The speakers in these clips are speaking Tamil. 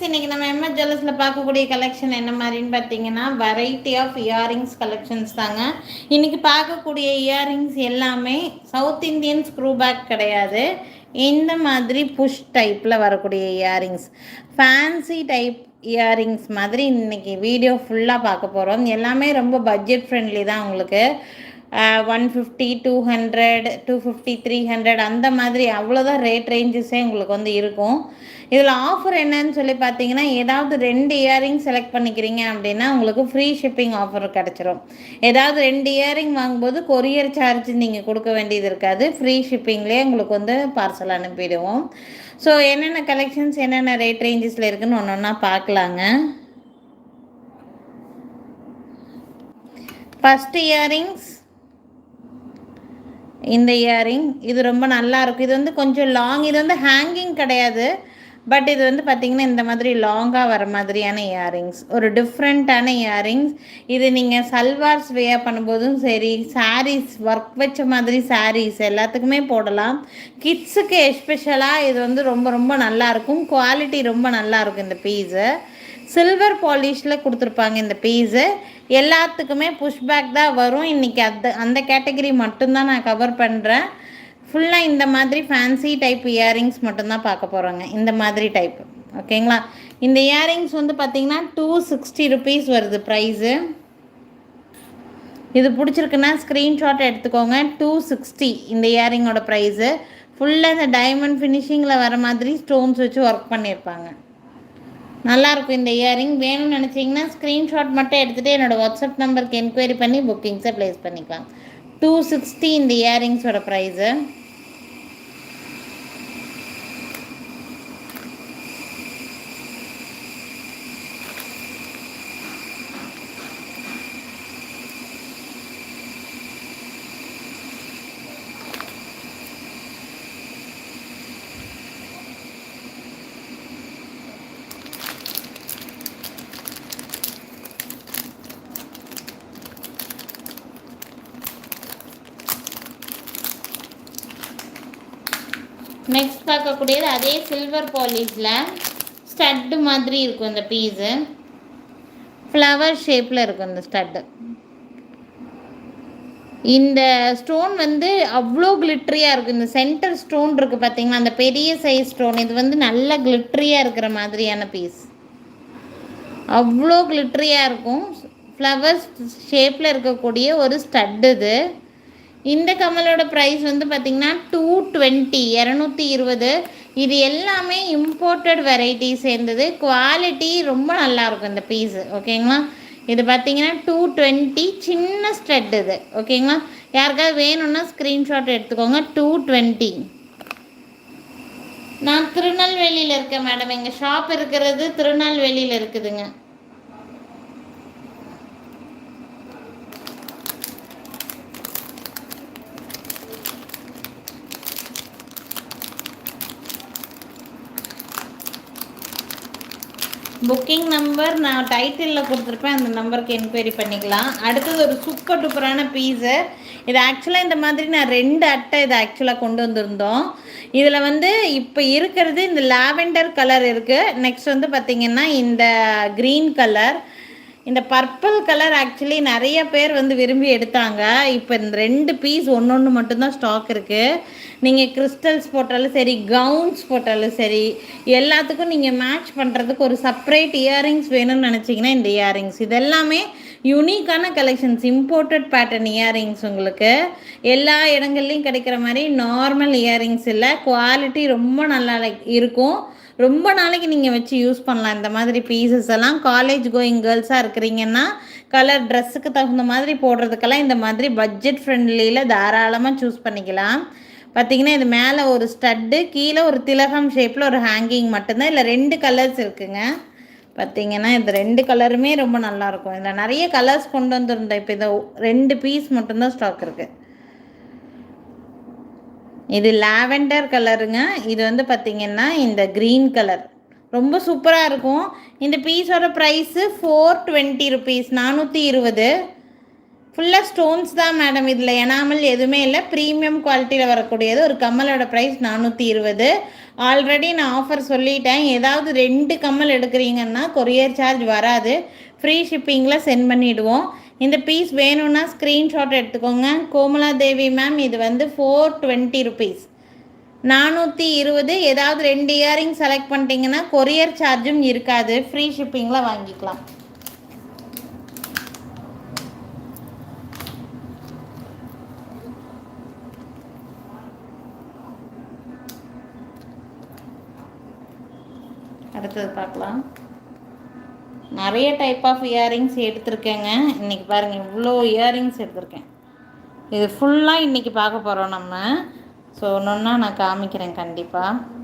ஃப்ரெண்ட்ஸ் இன்னைக்கு நம்ம எம்எஸ் ஜுவல்லர்ஸில் பார்க்கக்கூடிய கலெக்ஷன் என்ன மாதிரின்னு பார்த்தீங்கன்னா வெரைட்டி ஆஃப் இயரிங்ஸ் கலெக்ஷன்ஸ் தாங்க. இன்னைக்கு பார்க்கக்கூடிய இயரிங்ஸ் எல்லாமே சவுத் இந்தியன் ஸ்க்ரூ பேக் கிடையாது. இந்த மாதிரி புஷ் டைப்பில் வரக்கூடிய இயரிங்ஸ் ஃபேன்சி டைப் இயரிங்ஸ் மாதிரி இன்னைக்கு வீடியோ ஃபுல்லாக பார்க்க போகிறோம் எல்லாமே ரொம்ப பட்ஜெட் ஃப்ரெண்ட்லி தான் உங்களுக்கு. One fifty two hundred two fifty three hundred அந்த மாதிரி அவ்வளோதான் ரேட் ரேஞ்சஸே உங்களுக்கு வந்து இருக்கும். இதில் ஆஃபர் என்னன்னு சொல்லி பார்த்தீங்கன்னா ஏதாவது ரெண்டு இயரிங் செலக்ட் பண்ணிக்கிறீங்க அப்படின்னா உங்களுக்கு ஃப்ரீ ஷிப்பிங் ஆஃபர் கிடச்சிரும். ஏதாவது ரெண்டு இயரிங் வாங்கும்போது கொரியர் சார்ஜ் நீங்கள் கொடுக்க வேண்டியது இருக்காது. ஃப்ரீ ஷிப்பிங்லேயே உங்களுக்கு வந்து பார்சல் அனுப்பிடுவோம். ஸோ என்னென்ன கலெக்ஷன்ஸ் என்னென்ன ரேட் ரேஞ்சஸில் இருக்குதுன்னு ஒன்று ஒன்றா பார்க்கலாங்க. ஃபஸ்ட் இயரிங்ஸ் இந்த இயரிங் இது ரொம்ப நல்லா இருக்கும். இது வந்து கொஞ்சம் லாங் இது வந்து ஹேங்கிங் கிடையாது. பட் இது வந்து பார்த்திங்கன்னா இந்த மாதிரி லாங்காக வர மாதிரியான இயரிங்ஸ் ஒரு டிஃப்ரெண்ட்டான இயரிங்ஸ் இது நீங்கள் சல்வார்ஸ் வேர் பண்ணும்போதும் சரி சாரீஸ் ஒர்க் வச்ச மாதிரி சாரீஸ் எல்லாத்துக்குமே போடலாம். கிட்ஸுக்கு எஸ்பெஷலாக இது வந்து ரொம்ப ரொம்ப நல்லாயிருக்கும் குவாலிட்டி ரொம்ப நல்லாயிருக்கும் இந்த பீஸு சில்வர் பாலிஷில் கொடுத்துருப்பாங்க இந்த பீஸு எல்லாத்துக்குமே புஷ்பேக் தான் வரும். இன்றைக்கி அந்த அந்த கேட்டகரி மட்டும்தான் நான் கவர் பண்ணுறேன் ஃபுல்லாக இந்த மாதிரி ஃபேன்சி டைப் இயரிங்ஸ் மட்டும்தான் பார்க்க போகிறோங்க இந்த மாதிரி டைப் ஓகேங்களா? இந்த இயரிங்ஸ் வந்து பார்த்திங்கன்னா டூ சிக்ஸ்டி ருபீஸ் வருது ப்ரைஸு இது பிடிச்சிருக்குன்னா ஸ்க்ரீன்ஷாட் எடுத்துக்கோங்க. டூ சிக்ஸ்டி இந்த இயரிங்கோட ப்ரைஸு ஃபுல்லாக இந்த டைமண்ட் ஃபினிஷிங்கில் வர மாதிரி ஸ்டோன்ஸ் வச்சு ஒர்க் பண்ணியிருப்பாங்க நல்லாயிருக்கும் இந்த இயரிங் வேணும்னு நினச்சிங்கன்னா ஸ்க்ரீன்ஷாட் மட்டும் எடுத்துகிட்டு என்னோடய வாட்ஸ்அப் நம்பருக்கு என்கொயரி பண்ணி புக்கிங்ஸை ப்ளேஸ் பண்ணிக்கலாம். டூ சிக்ஸ்டி இந்த இயரிங்ஸோட ப்ரைஸு நெக்ஸ்ட் பார்க்கக்கூடியது அதே சில்வர் பாலிஷில் ஸ்டட்டு மாதிரி இருக்கும் இந்த பீஸு ஃப்ளவர் ஷேப்பில் இருக்கும் இந்த ஸ்டட்டு இந்த ஸ்டோன் வந்து அவ்வளோ கிளிட்ரியாக இருக்கும் இந்த சென்டர் ஸ்டோன் இருக்குது பார்த்தீங்களா அந்த பெரிய சைஸ் ஸ்டோன் இது வந்து நல்ல கிளிட்ரியாக இருக்கிற மாதிரியான பீஸ் அவ்வளோ கிளிட்ரியாக இருக்கும். ஃப்ளவர்ஸ் ஷேப்பில் இருக்கக்கூடிய ஒரு ஸ்டட் இது. இந்த கமலோட ப்ரைஸ் வந்து பார்த்திங்கன்னா டூ டுவெண்ட்டி இரநூத்தி இருபது. இது எல்லாமே இம்போர்ட்டட் வெரைட்டி சேர்ந்தது. குவாலிட்டி ரொம்ப நல்லாயிருக்கும் இந்த பீஸு ஓகேங்களா இது பார்த்தீங்கன்னா டூ டுவெண்ட்டி சின்ன ஸ்ட்ரெட் இது ஓகேங்களா யாருக்காவது வேணும்னா ஸ்க்ரீன்ஷாட் எடுத்துக்கோங்க டூ டுவெண்ட்டி நான் திருநெல்வேலியில் இருக்கேன் மேடம் எங்கள் ஷாப் இருக்கிறது திருநெல்வேலியில் இருக்குதுங்க. புக்கிங் நம்பர் நான் டைட்டிலில் கொடுத்துருப்பேன். அந்த நம்பருக்கு என்கொயரி பண்ணிக்கலாம். அடுத்தது ஒரு சூப்பர் டூப்பரான பீஸு இது ஆக்சுவலாக இந்த மாதிரி நான் ரெண்டு அட்டை இதை ஆக்சுவலாக கொண்டு வந்திருந்தோம். இதில் வந்து இப்போ இருக்கிறது இந்த லாவெண்டர் கலர் இருக்குது நெக்ஸ்ட் வந்து பார்த்திங்கன்னா இந்த க்ரீன் கலர் இந்த பர்பிள் கலர் ஆக்சுவலி நிறைய பேர் வந்து விரும்பி எடுத்தாங்க. இப்போ இந்த ரெண்டு பீஸ் ஒன்று ஒன்று மட்டும்தான் ஸ்டாக் இருக்குது நீங்கள் கிறிஸ்டல்ஸ் போட்டாலும் சரி கவுன்ஸ் போட்டாலும் சரி எல்லாத்துக்கும் நீங்கள் மேட்ச் பண்ணுறதுக்கு ஒரு செப்ரேட் இயரிங்ஸ் வேணும்னு நினச்சிங்கன்னா இந்த இயரிங்ஸ் இது எல்லாமே யூனிக்கான கலெக்ஷன்ஸ் இம்போர்ட்டட் பேட்டர்ன் இயரிங்ஸ் உங்களுக்கு. எல்லா இடங்கள்லையும் கிடைக்கிற மாதிரி நார்மல் இயரிங்ஸ் இல்லை. குவாலிட்டி ரொம்ப நல்லா இருக்கும். ரொம்ப நாளைக்கு நீங்கள் வச்சு யூஸ் பண்ணலாம். இந்த மாதிரி பீசஸ் எல்லாம் காலேஜ் கோயிங் கேர்ள்ஸாக இருக்கிறீங்கன்னா கலர் ட்ரெஸ்ஸுக்கு தகுந்த மாதிரி போடுறதுக்கெல்லாம் இந்த மாதிரி பட்ஜெட் ஃப்ரெண்ட்லியில் தாராளமாக சூஸ் பண்ணிக்கலாம். பார்த்தீங்கன்னா இது மேலே ஒரு ஸ்டட்டு கீழே ஒரு திலகம் ஷேப்பில் ஒரு ஹேங்கிங் மட்டும்தான். இல்லை ரெண்டு கலர்ஸ் இருக்குங்க. பார்த்தீங்கன்னா இது ரெண்டு கலருமே ரொம்ப நல்லாயிருக்கும் இதில் நிறைய கலர்ஸ் கொண்டு வந்திருந்தோம். இப்போ இதை ரெண்டு பீஸ் மட்டும்தான் ஸ்டாக் இருக்குது இது லாவெண்டர் கலருங்க. இது வந்து பார்த்திங்கன்னா இந்த க்ரீன் கலர். ரொம்ப சூப்பராக இருக்கும். இந்த பீஸோட ப்ரைஸு ஃபோர் டுவெண்ட்டி ருபீஸ் நானூற்றி இருபது. ஃபுல்லாக ஸ்டோன்ஸ் தான் மேடம் இதில். எனாமல் எதுவுமே இல்லை. ப்ரீமியம் குவாலிட்டியில் வரக்கூடியது. ஒரு கம்மலோட ப்ரைஸ் நானூற்றி இருபது. ஆல்ரெடி நான் ஆஃபர் சொல்லிட்டேன். ஏதாவது ரெண்டு கம்மல் எடுக்கிறீங்கன்னா கொரியர் சார்ஜ் வராது. ஃப்ரீ ஷிப்பிங்கில் சென்ட் பண்ணிவிடுவோம் இந்த பீஸ் வேணும்னா ஸ்க்ரீன்ஷாட் எடுத்துக்கோங்க. கோமலா தேவி மேம் இது வந்து ஃபோர் டுவெண்ட்டி ருபீஸ் நானூற்றி இருபது ஏதாவது ரெண்டு இயரிங் செலக்ட் பண்ணிட்டீங்கன்னா கொரியர் சார்ஜும் இருக்காது. ஃப்ரீ ஷிப்பிங்கில் வாங்கிக்கலாம். அடுத்தது பார்க்கலாம். நிறைய டைப் ஆஃப் இயரிங்ஸ் எடுத்திருக்கேங்க. இன்றைக்கி பாருங்கள் இவ்வளோ இயரிங்ஸ் எடுத்திருக்கேன். இது ஃபுல்லாக இன்றைக்கி பார்க்க போகிறோம் நம்ம. ஸோ ஒன்று நான் காமிக்கிறேன் கண்டிப்பாக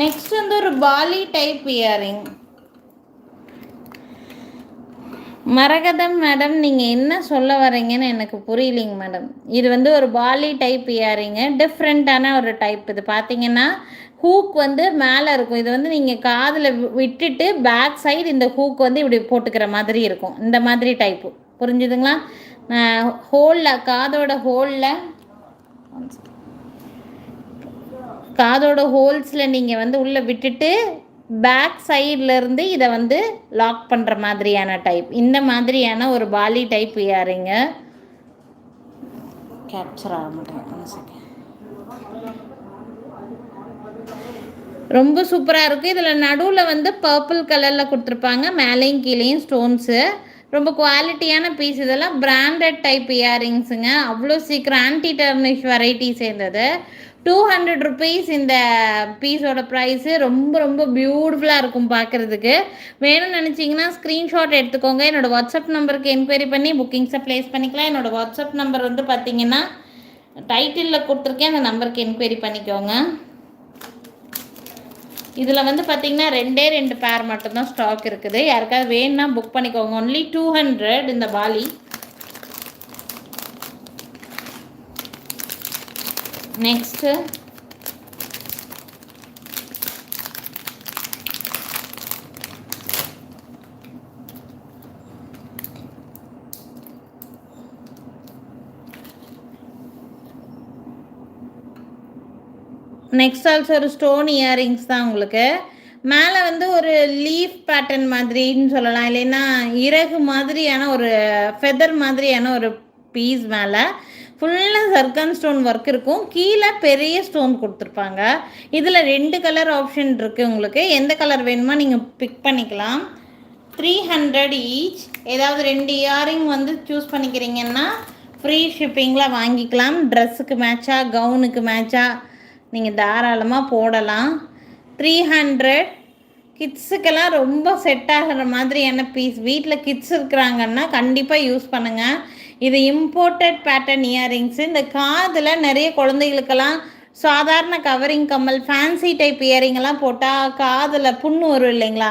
நெக்ஸ்ட் வந்து ஒரு பாலி டைப் இயரிங் மரகதம் மேடம் நீங்கள் என்ன சொல்ல வரீங்கன்னு எனக்கு புரியலிங்க மேடம் இது வந்து ஒரு பாலி டைப் இயரிங்கு டிஃப்ரெண்ட்டான ஒரு டைப் இது பார்த்தீங்கன்னா ஹூக் வந்து மேலே இருக்கும். இது வந்து நீங்கள் காதில் விட்டுட்டு பேக் சைடு இந்த ஹூக் வந்து இப்படி போட்டுக்கிற மாதிரி இருக்கும். இந்த மாதிரி டைப்பு புரிஞ்சுதுங்களா? ஹோலில் காதோட ஹோலில் காதோட ஹோல்ஸில் நீங்கள் வந்து உள்ளே விட்டுட்டு பேக் சைட்லேருந்து இதை வந்து லாக் பண்ணுற மாதிரியான டைப் இந்த மாதிரியான ஒரு பாலி டைப் யாருங்க கேப்சர் ஆக மாட்டேன். ரொம்ப சூப்பராக இருக்குது இதில் நடுவில் வந்து பர்பிள் கலரில் கொடுத்துருப்பாங்க. மேலேயும் கீழேயும் ஸ்டோன்ஸு ரொம்ப குவாலிட்டியான பீஸ் இதெல்லாம் பிராண்டட் டைப் இயரிங்ஸுங்க அவ்வளோ சீக்கிரம் ஆன்டி டர்னிஷ் வெரைட்டி சேர்ந்தது. டூ ஹண்ட்ரட் ருபீஸ் இந்த பீஸோட ப்ரைஸு ரொம்ப ரொம்ப பியூட்டிஃபுல்லாக இருக்கும் பார்க்குறதுக்கு வேணும்னு நினச்சிங்கன்னா ஸ்க்ரீன்ஷாட் எடுத்துக்கோங்க. என்னோடய வாட்ஸ்அப் நம்பருக்கு என்கொயரி பண்ணி புக்கிங்ஸை ப்ளேஸ் பண்ணிக்கலாம். என்னோடய வாட்ஸ்அப் நம்பர் வந்து பார்த்தீங்கன்னா டைட்டிலில் கொடுத்துருக்கேன். அந்த நம்பருக்கு என்கொயரி பண்ணிக்கோங்க. இதில் வந்து பார்த்திங்கன்னா ரெண்டே ரெண்டு பேர் மட்டும்தான் ஸ்டாக் இருக்குது. யாருக்காவது வேணும்னா புக் பண்ணிக்கோங்க. ஒன்லி டூ ஹண்ட்ரட் இந்த பாலி நெக்ஸ்ட்டு நெக்ஸ்ட் ஆல்சோ ஒரு ஸ்டோன் இயரிங்ஸ் தான் உங்களுக்கு. மேலே வந்து ஒரு லீஃப் பேட்டர்ன் மாதிரின்னு சொல்லலாம். இல்லைன்னா இறகு மாதிரியான ஒரு ஃபெதர் மாதிரியான ஒரு பீஸ் மேலே. ஃபுல்லாக சர்க்கன் ஸ்டோன் ஒர்க் இருக்கும். கீழே பெரிய ஸ்டோன் கொடுத்துருப்பாங்க. இதில் ரெண்டு கலர் ஆப்ஷன் இருக்குது உங்களுக்கு. எந்த கலர் வேணுமோ நீங்கள் பிக் பண்ணிக்கலாம். த்ரீ ஹண்ட்ரட் ஈச் ஏதாவது ரெண்டு இயரிங் வந்து சூஸ் பண்ணிக்கிறீங்கன்னா ஃப்ரீ ஷிப்பிங்கில் வாங்கிக்கலாம். ட்ரெஸ்ஸுக்கு மேட்சாக கவுனுக்கு மேட்சாக நீங்கள் தாராளமாக போடலாம். த்ரீ ஹண்ட்ரட் கிட்ஸுக்கெல்லாம் ரொம்ப செட் ஆகிற மாதிரியான பீஸ் வீட்டில் கிட்ஸ் இருக்கிறாங்கன்னா கண்டிப்பாக யூஸ் பண்ணுங்கள் இது இம்போர்ட்டட் பேட்டர்ன் இயரிங்ஸு இந்த காதில் நிறைய குழந்தைகளுக்கெல்லாம் சாதாரண கவரிங் கம்மல் ஃபேன்சி டைப் இயரிங்கெல்லாம் போட்டால் காதில் புண்ணு வரும் இல்லைங்களா?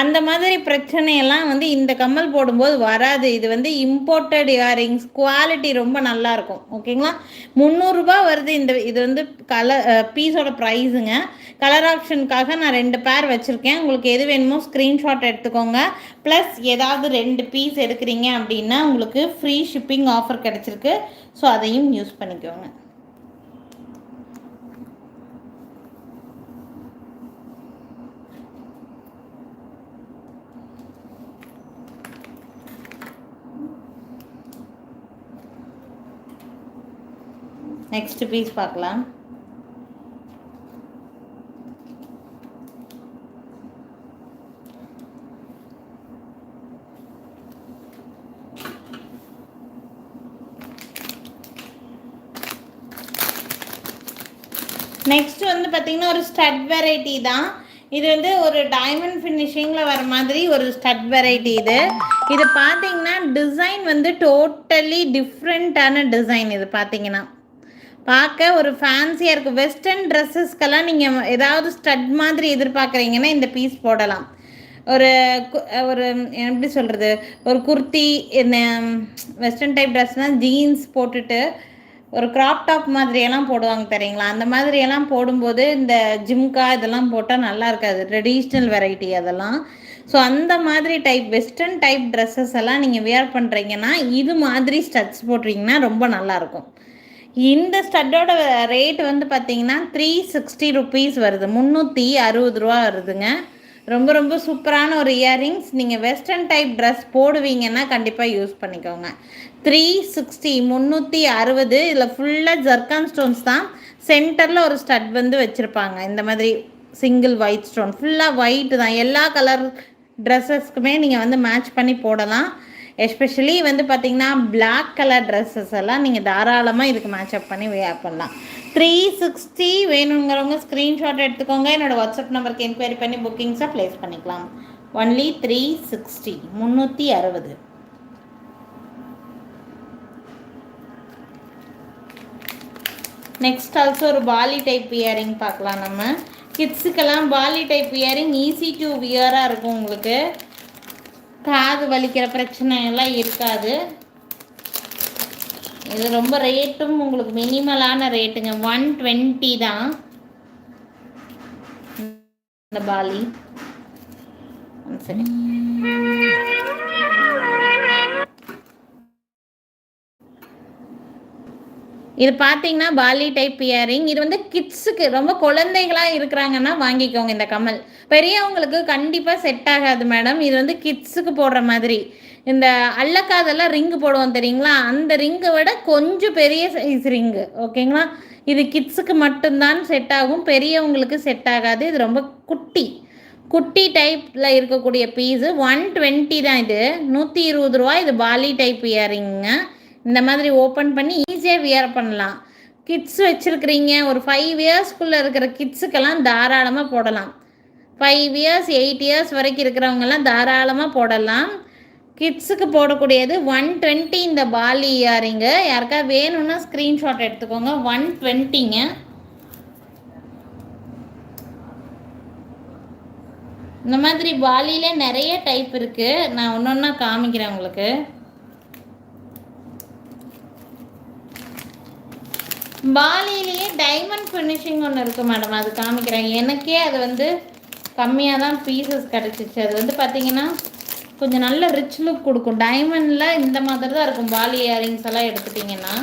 அந்த மாதிரி பிரச்சனையெல்லாம் வந்து இந்த கம்மல் போடும்போது வராது. இது வந்து இம்போர்ட்டட் இயரிங்ஸ் குவாலிட்டி ரொம்ப நல்லாயிருக்கும் ஓகேங்களா முந்நூறுரூபா வருது இந்த இது வந்து கலர் பீஸோட ப்ரைஸுங்க கலர் ஆப்ஷனுக்காக நான் ரெண்டு பேர் வச்சுருக்கேன். உங்களுக்கு எது வேணுமோ ஸ்க்ரீன்ஷாட் எடுத்துக்கோங்க. ப்ளஸ் ஏதாவது ரெண்டு பீஸ் எடுக்கிறீங்க அப்படின்னா உங்களுக்கு ஃப்ரீ ஷிப்பிங் ஆஃபர் கிடச்சிருக்கு. ஸோ அதையும் யூஸ் பண்ணிக்கோங்க. நெக்ஸ்ட் பீஸ் பார்க்கலாம். நெக்ஸ்ட் வந்து பார்த்தீங்கன்னா ஒரு ஸ்டட் வெரைட்டி தான். இது வந்து ஒரு டைமண்ட் ஃபினிஷிங்கில் வர மாதிரி ஒரு ஸ்டட் வெரைட்டி இது. இது பார்த்தீங்கன்னா டிசைன் வந்து டோட்டலி டிஃப்ரெண்ட்டான டிசைன் இது பார்த்தீங்கன்னா. பார்க்க ஒரு ஃபேன்சியாக இருக்கும் வெஸ்டர்ன் ட்ரெஸ்ஸஸ்க்கெல்லாம் நீங்கள் ஏதாவது ஸ்டட் மாதிரி எதிர்பார்க்குறீங்கன்னா இந்த பீஸ் போடலாம். ஒரு ஒரு எப்படி சொல்கிறது ஒரு குர்த்தி இந்த வெஸ்டர்ன் டைப் ட்ரெஸ்னால் ஜீன்ஸ் போட்டுட்டு ஒரு க்ராப் டாப் மாதிரியெல்லாம் போடுவாங்க தெரியுங்களா? அந்த மாதிரியெல்லாம் போடும்போது இந்த ஜிம்கா இதெல்லாம் போட்டால் நல்லா இருக்காது. ட்ரெடிஷ்னல் வெரைட்டி அதெல்லாம். ஸோ அந்த மாதிரி டைப் வெஸ்டர்ன் டைப் ட்ரெஸ்ஸஸ் எல்லாம் நீங்கள் வியர் பண்ணுறீங்கன்னா இது மாதிரி ஸ்டட்ஸ் போட்டிங்கன்னா ரொம்ப நல்லாயிருக்கும் இந்த ஸ்டட்டோட ரேட் வந்து பார்த்தீங்கன்னா த்ரீ சிக்ஸ்டி ருபீஸ் வருது. முந்நூற்றி அறுபது ரூபா வருதுங்க. ரொம்ப ரொம்ப சூப்பரான ஒரு இயரிங்ஸ் நீங்கள் வெஸ்டர்ன் டைப் ட்ரெஸ் போடுவீங்கன்னா கண்டிப்பாக யூஸ் பண்ணிக்கோங்க. த்ரீ சிக்ஸ்டி முந்நூற்றி அறுபது இதில் ஃபுல்லாக ஜர்கான் ஸ்டோன்ஸ் தான் சென்டரில் ஒரு ஸ்டட் வந்து வச்சுருப்பாங்க. இந்த மாதிரி சிங்கிள் ஒயிட் ஸ்டோன் ஃபுல்லாக ஒயிட் தான். எல்லா கலர் ட்ரெஸ்ஸஸ்க்குமே நீங்கள் வந்து மேட்ச் பண்ணி போடலாம். எஸ்பெஷலி வந்து பார்த்தீங்கன்னா பிளாக் கலர் ட்ரெஸ்ஸஸ் எல்லாம் நீங்கள் தாராளமாக இதுக்கு மேட்சப் பண்ணி வேர் பண்ணலாம். த்ரீ சிக்ஸ்டி வேணுங்கிறவங்க ஸ்க்ரீன்ஷாட் எடுத்துக்கோங்க. என்னோடய வாட்ஸ்அப் நம்பருக்கு என்கொயரி பண்ணி புக்கிங்ஸாக ப்ளேஸ் பண்ணிக்கலாம். ஒன்லி த்ரீ சிக்ஸ்டி முந்நூற்றி அறுபது. நெக்ஸ்ட் ஆல்சோ ஒரு பாலி டைப் இயரிங் பார்க்கலாம் நம்ம. கிட்ஸுக்கெல்லாம் poly type earring easy to வியராக இருக்கும் உங்களுக்கு. காது வலிக்கிற பிரச்சனை எல்லாம் இருக்காது. இது ரொம்ப ரேட்டும் உங்களுக்கு மினிமலான ரேட்டுங்க ஒன் டுவெண்ட்டி தான். இந்த பாலி. சரி இது பார்த்தீங்கன்னா பாலி டைப் இயரிங் இது வந்து கிட்ஸுக்கு ரொம்ப குழந்தைகளாக இருக்கிறாங்கன்னா வாங்கிக்கோங்க இந்த கமல் பெரியவங்களுக்கு கண்டிப்பாக செட் ஆகாது மேடம் இது வந்து கிட்ஸுக்கு போடுற மாதிரி. இந்த அல்லக்காதெல்லாம் ரிங்கு போடுவோம் தெரியுங்களா? அந்த ரிங்கை விட கொஞ்சம் பெரிய சைஸ் ரிங்கு ஓகேங்களா இது கிட்ஸுக்கு மட்டும்தான் செட் ஆகும். பெரியவங்களுக்கு செட் ஆகாது. இது ரொம்ப குட்டி. குட்டி டைப்பில் இருக்கக்கூடிய பீஸு ஒன் டுவெண்ட்டி தான் இது. நூற்றி இருபது ரூபா இது பாலி டைப் இயரிங்க இந்த மாதிரி ஓப்பன் பண்ணி ஈஸியாக வியர் பண்ணலாம். கிட்ஸ் வச்சுருக்கிறீங்க ஒரு ஃபைவ் இயர்ஸ்க்குள்ளே இருக்கிற கிட்ஸுக்கெல்லாம் தாராளமாக போடலாம். ஃபைவ் இயர்ஸ் எயிட் இயர்ஸ் வரைக்கும் இருக்கிறவங்கெல்லாம் தாராளமாக போடலாம். கிட்ஸுக்கு போடக்கூடியது ஒன் டுவெண்ட்டி இந்த பாலி இயரிங்கு யாருக்கா வேணும்னா ஸ்க்ரீன்ஷாட் எடுத்துக்கோங்க. ஒன் டுவெண்ட்டிங்க இந்த மாதிரி பாலியில் நிறைய டைப் இருக்குது நான் ஒன்று ஒன்றா காமிக்கிறேன் உங்களுக்கு. பாலியிலேயே டைமண்ட் ஃபினிஷிங் ஒன்று இருக்குது மேடம் அது காமிக்கிறேன். எனக்கே அது வந்து கம்மியாக தான் பீசஸ் கிடச்சிச்சு. அது வந்து பார்த்திங்கன்னா கொஞ்சம் நல்ல ரிச் லுக் கொடுக்கும். டைமண்டில் இந்த மாதிரி தான் இருக்கும். பாலி இயரிங்ஸ் எல்லாம் எடுத்துட்டிங்கன்னா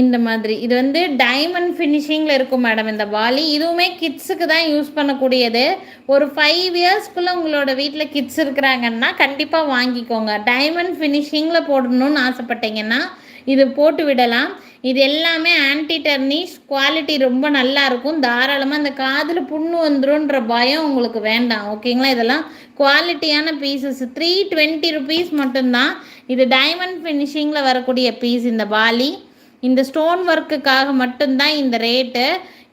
இந்த மாதிரி. இது வந்து டைமண்ட் ஃபினிஷிங்கில் இருக்கும் மேடம் இந்த வாலி. இதுவுமே கிட்ஸுக்கு தான் யூஸ் பண்ணக்கூடியது. ஒரு ஃபைவ் இயர்ஸ்க்குள்ளே உங்களோட வீட்டில் கிட்ஸ் இருக்கிறாங்கன்னா கண்டிப்பாக வாங்கிக்கோங்க. டைமண்ட் ஃபினிஷிங்கில் போடணும்னு ஆசைப்பட்டீங்கன்னா இது போட்டு விடலாம். இது எல்லாமே ஆன்டி டர்னிஷ் குவாலிட்டி ரொம்ப நல்லா இருக்கும். தாராளமாக அந்த காதில் புண்ணு வந்துருன்ற பயம் உங்களுக்கு வேண்டாம். ஓகேங்களா இதெல்லாம் குவாலிட்டியான பீசஸ் த்ரீ டுவெண்ட்டி ருபீஸ் மட்டும்தான். இது டைமண்ட் ஃபினிஷிங்கில் வரக்கூடிய பீஸ் இந்த பாலி இந்த ஸ்டோன் ஒர்க்குக்காக மட்டும்தான் இந்த ரேட்டு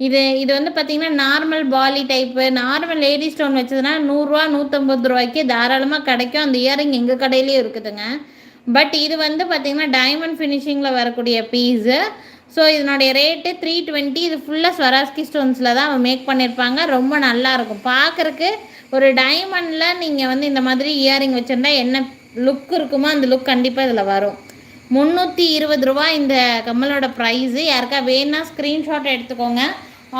இது இது வந்து பார்த்திங்கன்னா நார்மல் பாலி டைப்பு நார்மல் லேடி ஸ்டோன் வச்சதுன்னா நூறுரூவா நூற்றம்பது ரூபாய்க்கு தாராளமாக கிடைக்கும். அந்த இயரிங் எங்கள் கடையிலேயும் இருக்குதுங்க. பட் இது வந்து பார்த்திங்கன்னா டைமண்ட் ஃபினிஷிங்கில் வரக்கூடிய பீஸு ஸோ இதனுடைய ரேட்டு த்ரீ டுவெண்ட்டி இது ஃபுல்லாக ஸ்வராஸ்கி ஸ்டோன்ஸில் தான் மேக் பண்ணியிருப்பாங்க ரொம்ப நல்லாயிருக்கும் பார்க்குறக்கு ஒரு டைமண்டில் நீங்கள் வந்து இந்த மாதிரி இயரிங் வச்சுருந்தா என்ன லுக் இருக்குமோ அந்த லுக் கண்டிப்பாக இதில் வரும். முந்நூற்றி இருபது ரூபா இந்த கம்மலோட ப்ரைஸு யாருக்கா வேணா ஸ்க்ரீன்ஷாட் எடுத்துக்கோங்க.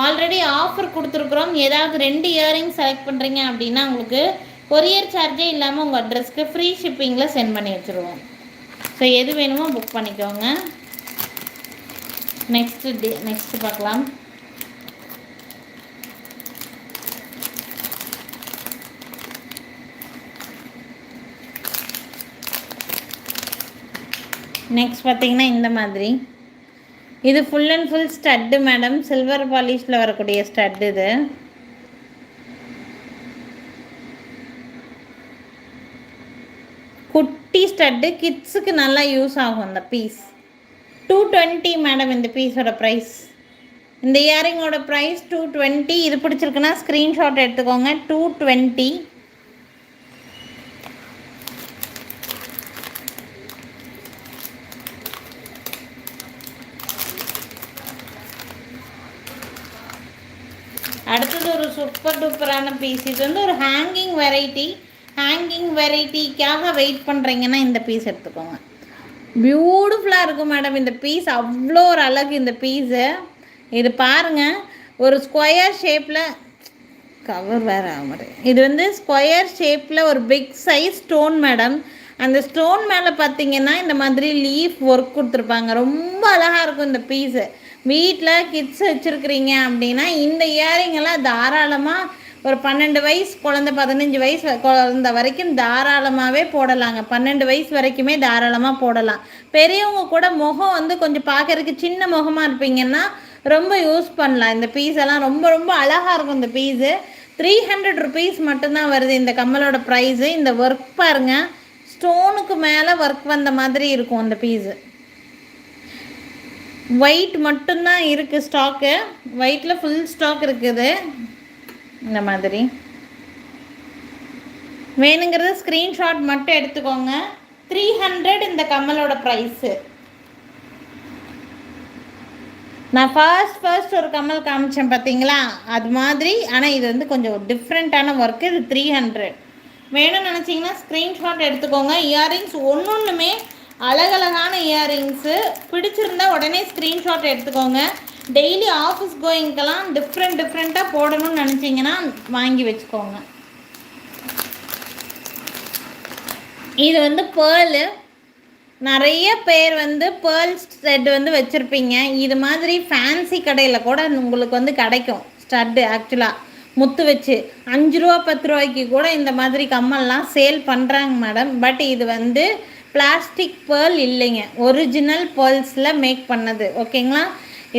ஆல்ரெடி ஆஃபர் கொடுத்துருக்குறோம். ஏதாவது ரெண்டு இயரிங் செலக்ட் பண்ணுறீங்க அப்படின்னா உங்களுக்கு கொரியர் சார்ஜே இல்லாமல் உங்கள் அட்ரஸ்க்கு ஃப்ரீ ஷிப்பிங்கில் சென்ட் பண்ணி வச்சுருவோம். ஸோ எது வேணுமோ புக் பண்ணிக்கோங்க. நெக்ஸ்ட்டு டே நெக்ஸ்ட்டு பார்க்கலாம். நெக்ஸ்ட் பார்த்தீங்கன்னா இந்த மாதிரி. இது full and full stud madam silver பாலிஷில் வரக்கூடிய ஸ்டட் இது. குட்டி ஸ்டட்டு கிட்ஸுக்கு நல்லா யூஸ் ஆகும் இந்த பீஸ் டூ டுவெண்ட்டி மேடம் இந்த பீஸோட ப்ரைஸ் இந்த இயரிங்கோட ப்ரைஸ் டூ டுவெண்ட்டி இது பிடிச்சிருக்குன்னா ஸ்க்ரீன்ஷாட் எடுத்துக்கோங்க. டூ டுவெண்ட்டி அடுத்தது ஒரு சூப்பர் டூப்பரான பீஸ் இது வந்து ஒரு ஹேங்கிங் வெரைட்டி ஹேங்கிங் வெரைட்டிக்காக வெயிட் பண்ணுறீங்கன்னா இந்த பீஸ் எடுத்துக்கோங்க. பியூட்டிஃபுல்லாக இருக்கும் மேடம் இந்த பீஸ் அவ்வளோ ஒரு அழகு இந்த பீஸு இது பாருங்கள் ஒரு ஸ்கொயர் ஷேப்பில் கவர் வேறு ஆக இது வந்து ஸ்கொயர் ஷேப்பில் ஒரு பிக் சைஸ் ஸ்டோன் மேடம் அந்த ஸ்டோன் மேலே பார்த்தீங்கன்னா இந்த மாதிரி லீஃப் ஒர்க் கொடுத்துருப்பாங்க. ரொம்ப அழகாக இருக்கும் இந்த பீஸு வீட்டில் கிட்ஸ் வச்சுருக்கிறீங்க அப்படின்னா இந்த இயரிங்கெல்லாம் தாராளமாக ஒரு பன்னெண்டு வயசு குழந்த பதினஞ்சு வயசு குழந்த வரைக்கும் தாராளமாகவே போடலாங்க. பன்னெண்டு வயசு வரைக்குமே தாராளமாக போடலாம். பெரியவங்க கூட முகம் வந்து கொஞ்சம் பார்க்கறதுக்கு சின்ன முகமாக இருப்பீங்கன்னா ரொம்ப யூஸ் பண்ணலாம். இந்த பீஸ் எல்லாம் ரொம்ப ரொம்ப அழகாக இருக்கும் இந்த பீஸு த்ரீ ஹண்ட்ரட் ருபீஸ் மட்டும்தான் வருது இந்த கம்மலோட ப்ரைஸு இந்த ஒர்க் பாருங்கள் ஸ்டோனுக்கு மேலே ஒர்க் வந்த மாதிரி இருக்கும் அந்த பீஸு ஒயிட் மட்டும்தான் இருக்குது ஸ்டாக்கு ஒயிட்டில் ஃபுல் ஸ்டாக் இருக்குது. இந்த மாதிரி. வேணுங்கிறது ஸ்க்ரீன்ஷாட் மட்டும் எடுத்துக்கோங்க. த்ரீ ஹண்ட்ரட் இந்த கம்மலோட ப்ரைஸு நான் ஃபர்ஸ்ட் ஃபர்ஸ்ட் ஒரு கம்மல் காமிச்சேன் பார்த்தீங்களா அது மாதிரி. ஆனால் இது வந்து கொஞ்சம் டிஃப்ரெண்ட்டான ஒர்க்கு இது த்ரீ ஹண்ட்ரட் வேணும்னு நினச்சிங்கன்னா ஸ்க்ரீன்ஷாட் எடுத்துக்கோங்க. இயரிங்ஸ் ஒன்று ஒன்றுமே அழகழகான இயரிங்ஸு பிடிச்சிருந்தா உடனே ஸ்க்ரீன்ஷாட் எடுத்துக்கோங்க. டெய்லி ஆஃபீஸ் கோயிங்க்கெல்லாம் டிஃப்ரெண்ட் டிஃப்ரெண்ட்டாக போடணும்னு நினச்சிங்கன்னா வாங்கி வச்சுக்கோங்க. இது வந்து பேர்லு நிறைய பேர் வந்து பேர்ல் ஸ்டட் வந்து வச்சுருப்பீங்க. இது மாதிரி ஃபேன்சி கடையில் கூட உங்களுக்கு வந்து கிடைக்கும். ஸ்டட்டு ஆக்சுவலாக முத்து வச்சு அஞ்சு ரூபா பத்து ரூபாய்க்கு கூட இந்த மாதிரி கம்மல்லாம் சேல் பண்ணுறாங்க மேடம். பட் இது வந்து பிளாஸ்டிக் பேர்ல் இல்லைங்க. ஒரிஜினல் பேர்ல்ஸில் மேக் பண்ணது. ஓகேங்களா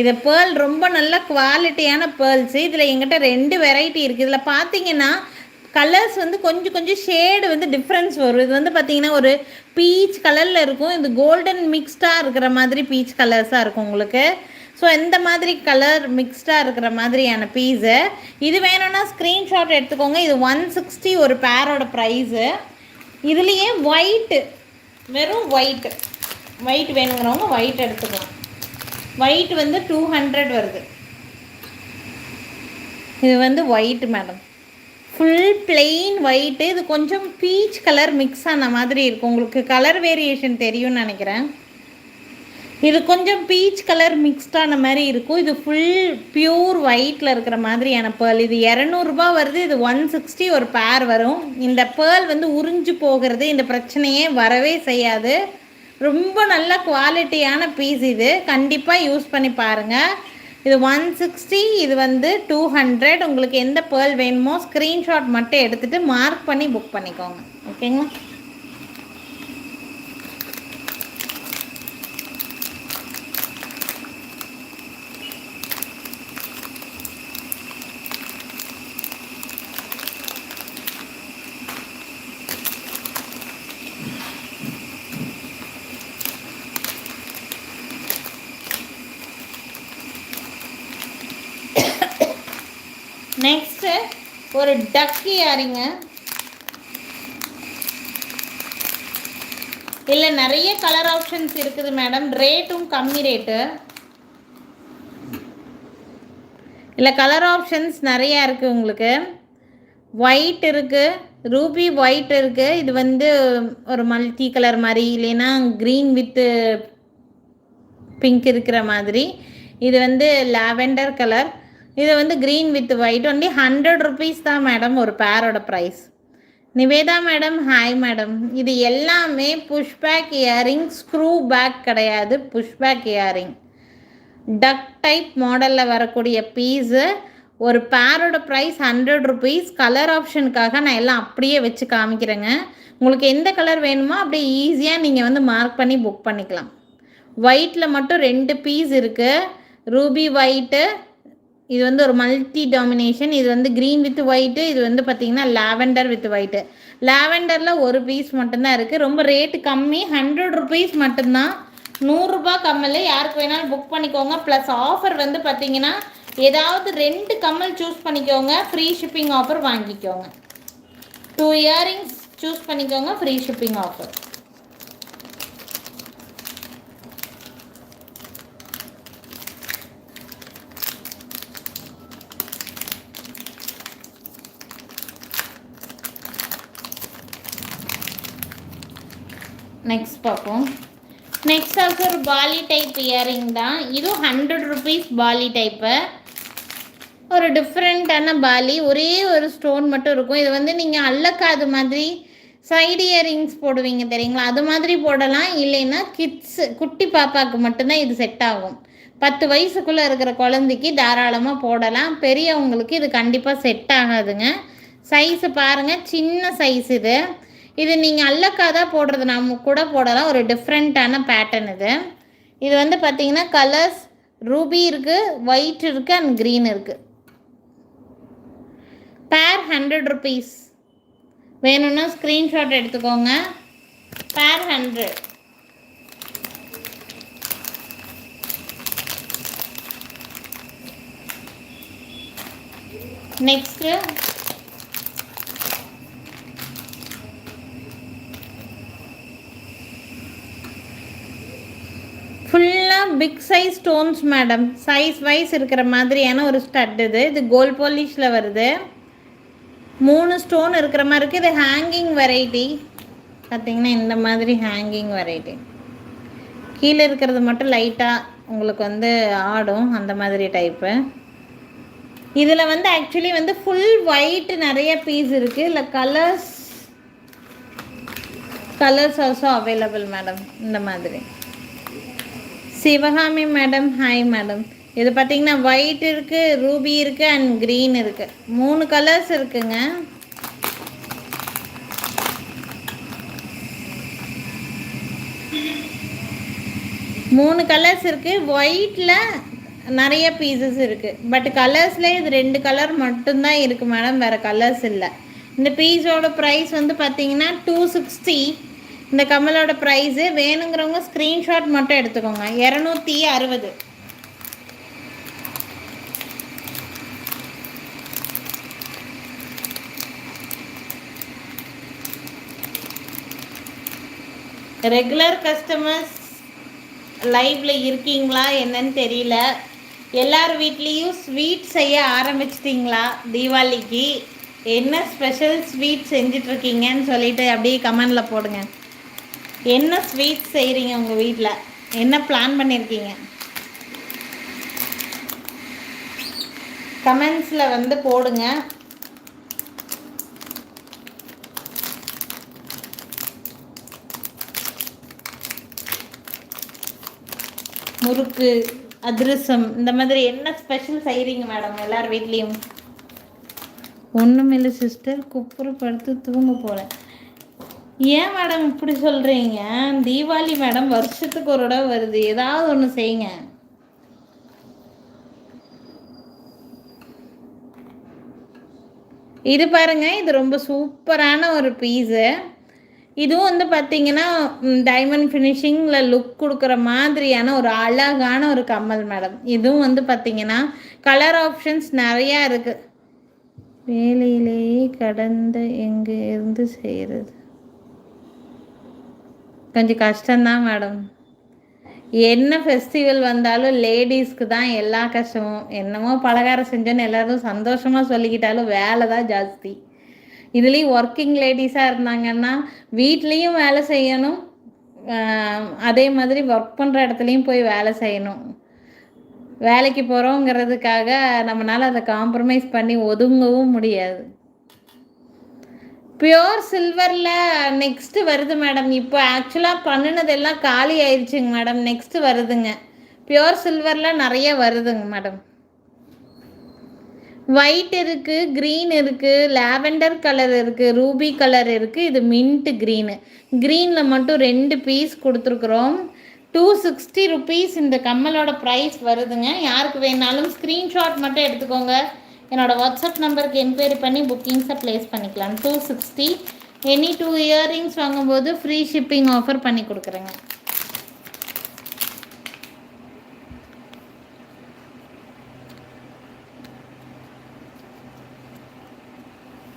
இது பேர்ல் ரொம்ப நல்ல குவாலிட்டியான பேர்ல்ஸு இதில் எங்கிட்ட ரெண்டு வெரைட்டி இருக்குது இதில் பார்த்தீங்கன்னா கலர்ஸ் வந்து கொஞ்சம் கொஞ்சம் ஷேடு வந்து டிஃப்ரென்ஸ் வரும். இது வந்து பார்த்தீங்கன்னா ஒரு பீச் கலரில் இருக்கும். இது கோல்டன் மிக்ஸ்டாக இருக்கிற மாதிரி பீச் கலர்ஸாக இருக்கும் உங்களுக்கு. ஸோ இந்த மாதிரி கலர் மிக்ஸ்டாக இருக்கிற மாதிரியான பீஸு இது வேணும்னா ஸ்க்ரீன்ஷாட் எடுத்துக்கோங்க. இது ஒன் சிக்ஸ்டி ஒரு பேரோட ப்ரைஸு இதுலேயே ஒயிட்டு வெறும் ஒயிட்டு ஒயிட் வேணுங்கிறவங்க ஒயிட் எடுத்துக்கலாம். ஒயிட் வந்து டூ ஹண்ட்ரட் வருது. இது வந்து white madam full plain white இது கொஞ்சம் பீச் கலர் மிக்ஸ் ஆன மாதிரி இருக்கும். உங்களுக்கு கலர் வேரியேஷன் தெரியும்னு நினைக்கிறேன். இது கொஞ்சம் பீச் கலர் மிக்ஸ்டான மாதிரி இருக்கும். இது ஃபுல் பியூர் ஒயிட்டில் இருக்கிற மாதிரியான பேர்ல் இது இரநூறுபா வருது. இது ஒன் சிக்ஸ்டி ஒரு பேர் வரும். இந்த பேர்ல் வந்து உறிஞ்சு போகிறது. இந்த பிரச்சனையே வரவே செய்யாது. ரொம்ப நல்ல குவாலிட்டியான பீஸ் இது. கண்டிப்பாக யூஸ் பண்ணி பாருங்கள் இது ஒன் சிக்ஸ்டி இது வந்து டூ ஹண்ட்ரட் உங்களுக்கு எந்த பேர்ல் வேணுமோ ஸ்க்ரீன்ஷாட் மட்டும் எடுத்துகிட்டு மார்க் பண்ணி புக் பண்ணிக்கோங்க. ஓகேங்களா நெக்ஸ்ட்டு ஒரு டக் யாரிங்க? இல்லை நிறைய கலர் ஆப்ஷன்ஸ் இருக்குது மேடம் ரேட்டும் கம்மி ரேட்டு இல்லை கலர் ஆப்ஷன்ஸ் நிறையா இருக்குது உங்களுக்கு. ஒயிட் இருக்குது ரூபி ஒயிட் இருக்குது இது வந்து ஒரு மல்டி கலர் மாதிரி. இல்லைன்னா க்ரீன் வித்து பிங்க் இருக்கிற மாதிரி. இது வந்து லாவெண்டர் கலர் இது வந்து green with white only hundred rupees தான் மேடம் ஒரு பேரோட price Nivetha madam hi madam இது எல்லாமே push back earring screw back கிடையாது push back earring tuck type மாடலில் வரக்கூடிய பீஸு ஒரு பேரோட ப்ரைஸ் ஹண்ட்ரட் ருபீஸ் கலர் ஆப்ஷனுக்காக நான் எல்லாம் அப்படியே வச்சு காமிக்கிறேங்க. உங்களுக்கு எந்த கலர் வேணுமோ அப்படியே ஈஸியாக நீங்கள் வந்து மார்க் பண்ணி புக் பண்ணிக்கலாம். ஒயிட்டில் மட்டும் ரெண்டு பீஸ் இருக்குது ரூபி ஒயிட்டு இது வந்து ஒரு மல்டி டாமினேஷன் இது வந்து க்ரீன் வித் ஒயிட்டு இது வந்து பார்த்தீங்கன்னா லாவெண்டர் வித் ஒயிட்டு லாவெண்டரில் ஒரு பீஸ் மட்டும்தான் இருக்குது ரொம்ப ரேட்டு கம்மி. ஹண்ட்ரட் ருபீஸ் மட்டும்தான். நூறுரூபா கம்மல். யாருக்கு வேணாலும் புக் பண்ணிக்கோங்க. ப்ளஸ் ஆஃபர் வந்து பார்த்தீங்கன்னா ஏதாவது ரெண்டு கம்மல் சூஸ் பண்ணிக்கோங்க. ஃப்ரீ ஷிப்பிங் ஆஃபர் வாங்கிக்கோங்க. டூ இயரிங்ஸ் சூஸ் பண்ணிக்கோங்க. ஃப்ரீ ஷிப்பிங் ஆஃபர் நெக்ஸ்ட் பார்ப்போம். நெக்ஸ்ட் ஆல்சோ ஒரு பாலி டைப் இயரிங் தான். இதுவும் ஹண்ட்ரட் ருபீஸ் பாலி டைப்பு ஒரு டிஃப்ரெண்ட்டான பாலி ஒரே ஒரு ஸ்டோன் மட்டும் இருக்கும். இது வந்து நீங்கள் அல்லக்காது மாதிரி சைடு இயரிங்ஸ் போடுவீங்க தெரியுங்களா? அது மாதிரி போடலாம். இல்லைன்னா கிட்ஸ் குட்டி பாப்பாவுக்கு மட்டும்தான் இது செட் ஆகும். பத்து வயசுக்குள்ளே இருக்கிற குழந்தைக்கு தாராளமாக போடலாம். பெரியவங்களுக்கு இது கண்டிப்பாக செட் ஆகாதுங்க. சைஸு பாருங்கள் சின்ன சைஸ் இது. இது நீங்கள் அல்லக்காதாக போடுறது. நம்ம கூட போடலாம். ஒரு டிஃப்ரெண்ட்டான பேட்டர்ன் இது. இது வந்து பார்த்தீங்கன்னா கலர்ஸ் ரூபி இருக்குது ஒயிட் இருக்குது அண்ட் க்ரீன் இருக்குது பேர் ஹண்ட்ரட் ருபீஸ் வேணும்னா ஸ்க்ரீன்ஷாட் எடுத்துக்கோங்க. பேர் ஹண்ட்ரட் நெக்ஸ்ட்டு ஃபுல்லாக big size stones madam size wise இருக்கிற மாதிரியான ஒரு ஸ்டட் இது. இது கோல் பாலிஷில் வருது. மூணு ஸ்டோன் இருக்கிற மாதிரி இருக்குது இது ஹேங்கிங் வெரைட்டி பார்த்தீங்கன்னா இந்த மாதிரி ஹேங்கிங் வெரைட்டி கீழே இருக்கிறது மட்டும் லைட்டாக உங்களுக்கு வந்து ஆடும். அந்த மாதிரி டைப்பு இதில் வந்து ஆக்சுவலி வந்து ஃபுல் ஒயிட் நிறைய பீஸ் இருக்குது இல்லை colours colours also available madam இந்த மாதிரி. சிவகாமி மேடம் ஹாய் மேடம் இது பார்த்தீங்கன்னா ஒயிட் இருக்குது ரூபி இருக்குது அண்ட் க்ரீன் இருக்குது மூணு கலர்ஸ் இருக்குங்க. மூணு கலர்ஸ் இருக்குது ஒயிட்டில் நிறைய பீசஸ் இருக்குது பட் கலர்ஸ்லேயே இது ரெண்டு கலர் மட்டும்தான் இருக்குது மேடம் வேறு கலர்ஸ் இல்லை. இந்த பீஸோட ப்ரைஸ் வந்து பார்த்தீங்கன்னா டூ சிக்ஸ்டி இந்த கம்மலோட ப்ரைஸு வேணுங்கிறவங்க ஸ்க்ரீன்ஷாட் மட்டும் எடுத்துக்கோங்க. இரநூத்தி அறுபது. ரெகுலர் கஸ்டமர்ஸ் லைவில் இருக்கீங்களா என்னன்னு தெரியல. எல்லார் வீட்லேயும் ஸ்வீட் செய்ய ஆரம்பிச்சிட்டிங்களா? தீபாவளிக்கு? என்ன ஸ்பெஷல் ஸ்வீட் செஞ்சிட்ருக்கீங்கன்னு சொல்லிட்டு அப்படியே கமெண்டில் போடுங்க. என்ன ஸ்வீட் செய்கிறீங்க உங்கள் வீட்டில் என்ன பிளான் பண்ணியிருக்கீங்க கமெண்ட்ஸில் வந்து போடுங்க. முறுக்கு அதிரசம் இந்த மாதிரி என்ன ஸ்பெஷல் செய்கிறீங்க மேடம் எல்லார் வீட்லேயும்? ஒன்றுமில்லை சிஸ்டர் குப்புற படுத்து தூங்க போகிறேன் ஏன் மேடம் இப்படி சொல்கிறீங்க தீபாவளி மேடம் வருஷத்துக்கு ஒரு தடவை வருது. ஏதாவது ஒன்று செய்யுங்க. இது பாருங்க இது ரொம்ப சூப்பரான ஒரு பீஸு இதுவும் வந்து பார்த்தீங்கன்னா டைமண்ட் ஃபினிஷிங்கில் லுக் கொடுக்குற மாதிரியான ஒரு அழகான ஒரு கம்மல் மேடம் இதுவும் வந்து பார்த்தீங்கன்னா கலர் ஆப்ஷன்ஸ் நிறையா இருக்குது வேலையிலேயே கடந்த எங்கே இருந்து செய்கிறது கொஞ்சம் கஷ்டம்தான் மேடம். என்ன ஃபெஸ்டிவல் வந்தாலும் லேடிஸ்க்கு தான் எல்லா கஷ்டமும். என்னமோ பலகாரம் செஞ்சோன்னு எல்லோரும் சந்தோஷமாக சொல்லிக்கிட்டாலும் வேலை தான் ஜாஸ்தி. இதுலேயும் ஒர்க்கிங் லேடிஸாக இருந்தாங்கன்னா வீட்லேயும் வேலை செய்யணும். அதே மாதிரி ஒர்க் பண்ணுற இடத்துலையும் போய் வேலை செய்யணும். வேலைக்கு போகிறோங்கிறதுக்காக நம்மளால் அதை காம்ப்ரமைஸ் பண்ணி ஒதுங்கவும் முடியாது. பியோர் சில்வரில் நெக்ஸ்ட்டு வருது மேடம் இப்போ ஆக்சுவலாக பண்ணினதெல்லாம் காலி ஆயிடுச்சுங்க மேடம் நெக்ஸ்ட்டு வருதுங்க. பியோர் சில்வரில் நிறைய வருதுங்க மேடம் ஒயிட் இருக்குது க்ரீன் இருக்குது லாவெண்டர் கலர் இருக்குது ரூபி கலர் இருக்குது இது மின்ட்டு க்ரீனு க்ரீனில் மட்டும் ரெண்டு பீஸ் கொடுத்துருக்குறோம். டூ சிக்ஸ்டி ருபீஸ் இந்த கம்மலோட ப்ரைஸ் வருதுங்க. யாருக்கு வேணாலும் ஸ்க்ரீன்ஷாட் மட்டும் எடுத்துக்கோங்க. என்னோடய வாட்ஸ்அப் நம்பருக்கு என்கொயரி பண்ணி புக்கிங்ஸை ப்ளேஸ் பண்ணிக்கலாம். Two sixty any two earrings வாங்கும்போது ஃப்ரீ ஷிப்பிங் ஆஃபர் பண்ணி கொடுக்குறேங்க.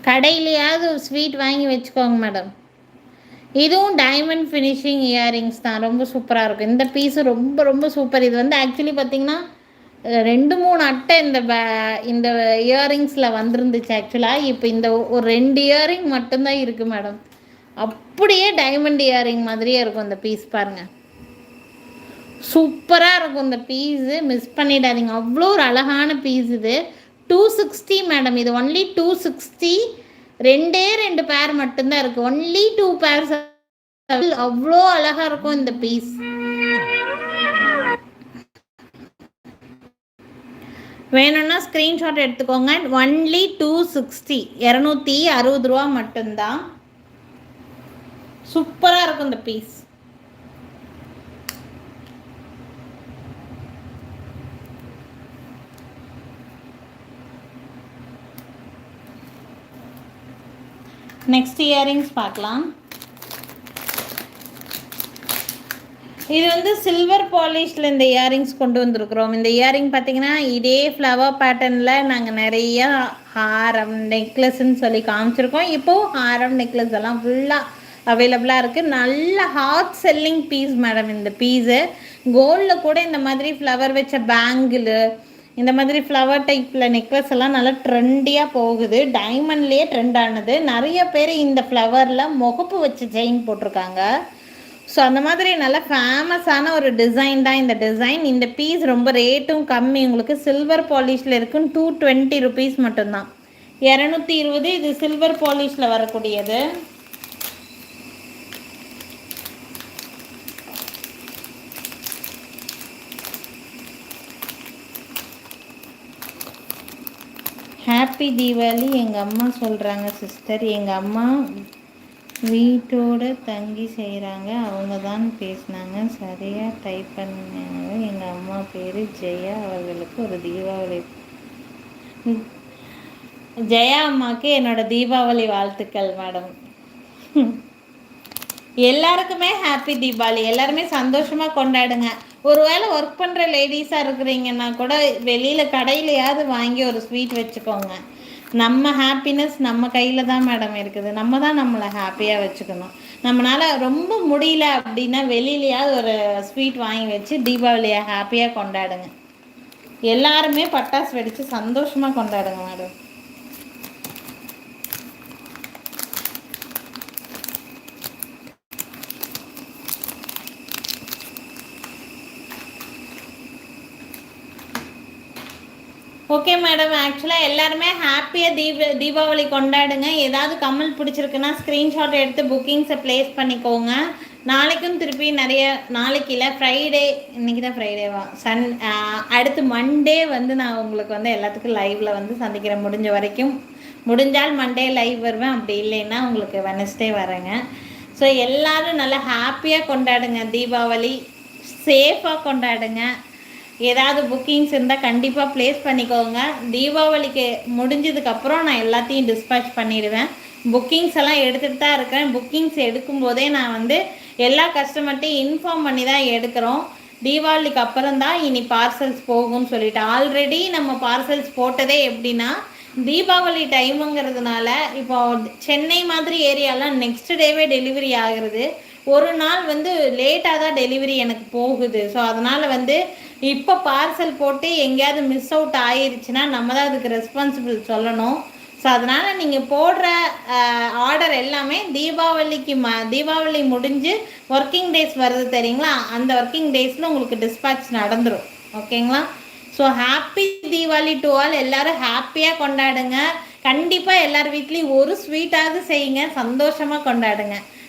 கடையிலையாவது ஸ்வீட் வாங்கி வச்சுக்கோங்க மேடம் இதுவும் டைமண்ட் ஃபினிஷிங் இயரிங்ஸ் தான். ரொம்ப சூப்பராக இருக்கும். இந்த பீஸு ரொம்ப ரொம்ப சூப்பர் இது வந்து ஆக்சுவலி பார்த்திங்கன்னா ரெண்டு மூணு அட்டை இந்த பே இந்த இயரிங்ஸில் வந்துருந்துச்சு ஆக்சுவலாக இப்போ இந்த ஒரு ரெண்டு இயரிங் மட்டும்தான் இருக்குது மேடம் அப்படியே டைமண்ட் இயரிங் மாதிரியே இருக்கும் இந்த பீஸ் பாருங்கள் சூப்பராக இருக்கும் இந்த பீஸு மிஸ் பண்ணிடாதீங்க. அவ்வளோ ஒரு அழகான பீஸ் இது. டூ சிக்ஸ்டி மேடம் இது ஒன்லி டூ சிக்ஸ்டி ரெண்டே ரெண்டு பேர் மட்டும்தான் இருக்குது ஒன்லி டூ பேர்ஸ் அவ்வளோ அழகாக இருக்கும் இந்த பீஸ் வேணும்னா ஸ்க்ரீன்ஷாட் எடுத்துக்கோங்க. ஒன்லி டூ சிக்ஸ்டி இரநூத்தி அறுபது ரூபா மட்டும்தான். சூப்பராக இருக்கும் இந்த பீஸ் நெக்ஸ்ட் இயரிங்ஸ் பார்க்கலாம். இது வந்து சில்வர் பாலிஷில் இந்த இயரிங்ஸ் கொண்டு வந்திருக்கிறோம். இந்த இயரிங் பார்த்தீங்கன்னா இதே ஃப்ளவர் பேட்டர்னில் நாங்கள் நிறைய ஹாரம் நெக்லஸ்ன்னு சொல்லி காமிச்சிருக்கோம். இப்போது ஹாரம் நெக்லஸ் எல்லாம் ஃபுல்லாக அவைலபிளாக இருக்குது நல்ல ஹாட் செல்லிங் பீஸ் மேடம் இந்த பீஸு கோல்டில் கூட இந்த மாதிரி ஃப்ளவர் வச்ச பேங்கிள் இந்த மாதிரி ஃப்ளவர் டைப்பில் நெக்லஸ் எல்லாம் நல்லா ட்ரெண்டியாக போகுது. டைமண்ட்லேயே ட்ரெண்ட் ஆனது. நிறைய பேர் இந்த ஃப்ளவரில் முகப்பு வச்சு செயின் போட்டிருக்காங்க. ஸோ அந்த மாதிரி நல்ல ஃபேமஸான ஒரு டிசைன் தான் இந்த டிசைன் இந்த பீஸ் ரொம்ப ரேட்டும் கம்மி. உங்களுக்கு சில்வர் பாலிஷில் இருக்குன்னு டூ டுவெண்ட்டி ருபீஸ் மட்டும்தான். இரநூத்தி இருபது இது சில்வர் பாலிஷில் வரக்கூடியது. ஹாப்பி தீபாவளி எங்கள் அம்மா சொல்கிறாங்க சிஸ்டர் எங்கள் அம்மா வீட்டோட தங்கி செய்கிறாங்க அவங்க தான் பேசினாங்க. சரியாக டைப் பண்ணாங்க. எங்கள் அம்மா பேர் ஜெயா. அவர்களுக்கு ஒரு தீபாவளி. ஜெயா அம்மாவுக்கு என்னோட தீபாவளி வாழ்த்துக்கள் மேடம். எல்லாருக்குமே ஹாப்பி தீபாவளி. எல்லாருமே சந்தோஷமாக கொண்டாடுங்க. ஒருவேளை ஒர்க் பண்ணுற லேடிஸாக இருக்கிறீங்கன்னா கூட வெளியில் கடையிலையாவது வாங்கி ஒரு ஸ்வீட் வச்சுக்கோங்க. நம்ம ஹாப்பினஸ் நம்ம கையில் தான் மேடம் இருக்குது. நம்ம தான் நம்மளை ஹாப்பியாக வச்சுக்கணும். நம்மளால் ரொம்ப முடியல அப்படின்னா வெளியிலையாவது ஒரு ஸ்வீட் வாங்கி வச்சு தீபாவளியை ஹாப்பியாக கொண்டாடுங்க. எல்லாருமே பட்டாசு வெடித்து சந்தோஷமாக கொண்டாடுங்க மேடம் ஓகே மேடம் ஆக்சுவலாக எல்லாருமே ஹாப்பியாக தீப தீபாவளி கொண்டாடுங்க. ஏதாவது கமல் பிடிச்சிருக்குன்னா ஸ்க்ரீன்ஷாட் எடுத்து புக்கிங்ஸை ப்ளேஸ் பண்ணிக்கோங்க. நாளைக்கும் திருப்பி நிறைய நாளைக்கு இல்லை ஃப்ரைடே இன்றைக்கி தான் ஃப்ரைடேவா சன் அடுத்து மண்டே வந்து நான் உங்களுக்கு வந்து எல்லாத்துக்கும் லைவில் வந்து சந்திக்கிறேன். முடிஞ்ச வரைக்கும். முடிஞ்சால் மண்டே லைவ் வருவேன். அப்படி இல்லைன்னா உங்களுக்கு வெனஸ்டே வரேங்க. ஸோ எல்லோரும் நல்லா ஹாப்பியாக கொண்டாடுங்க தீபாவளி. சேஃபாக கொண்டாடுங்க. ஏதாவது புக்கிங்ஸ் இருந்தால் கண்டிப்பாக ப்ளேஸ் பண்ணிக்கோங்க. தீபாவளிக்கு முடிஞ்சதுக்கப்புறம் நான் எல்லாத்தையும் டிஸ்பேச் பண்ணிடுவேன். புக்கிங்ஸ் எல்லாம் எடுத்துகிட்டு தான் இருக்கிறேன். புக்கிங்ஸ் எடுக்கும்போதே நான் வந்து எல்லா கஸ்டமர்ட்டையும் இன்ஃபார்ம் பண்ணி தான் எடுக்கிறோம். தீபாவளிக்கு அப்புறம் தான் இனி பார்சல்ஸ் போகும்னு சொல்லிட்டு. ஆல்ரெடி நம்ம பார்சல்ஸ் போட்டதே எப்படின்னா தீபாவளி டைமுங்கிறதுனால இப்போ சென்னை மாதிரி ஏரியாலாம் நெக்ஸ்ட் டேவே டெலிவரி ஆகிறது. ஒரு நாள் வந்து லேட்டாக தான் டெலிவரி எனக்கு போகுது. ஸோ அதனால் வந்து இப்போ பார்சல் போட்டு எங்கேயாவது மிஸ் அவுட் ஆயிருச்சுன்னா நம்ம தான் அதுக்கு ரெஸ்பான்சிபிள் சொல்லணும். ஸோ அதனால் நீங்கள் போடுற ஆர்டர் எல்லாமே தீபாவளிக்கு ம தீபாவளி முடிஞ்சு ஒர்க்கிங் டேஸ் வருது தெரியுங்களா? அந்த ஒர்க்கிங் டேஸில் உங்களுக்கு டிஸ்பேச் நடந்துடும் ஓகேங்களா? So happy Deepavali to all எல்லோரும் ஹாப்பியாக கொண்டாடுங்க. கண்டிப்பாக எல்லார் வீட்லேயும் ஒரு ஸ்வீட்டாவது செய்யுங்க. சந்தோஷமாக கொண்டாடுங்க.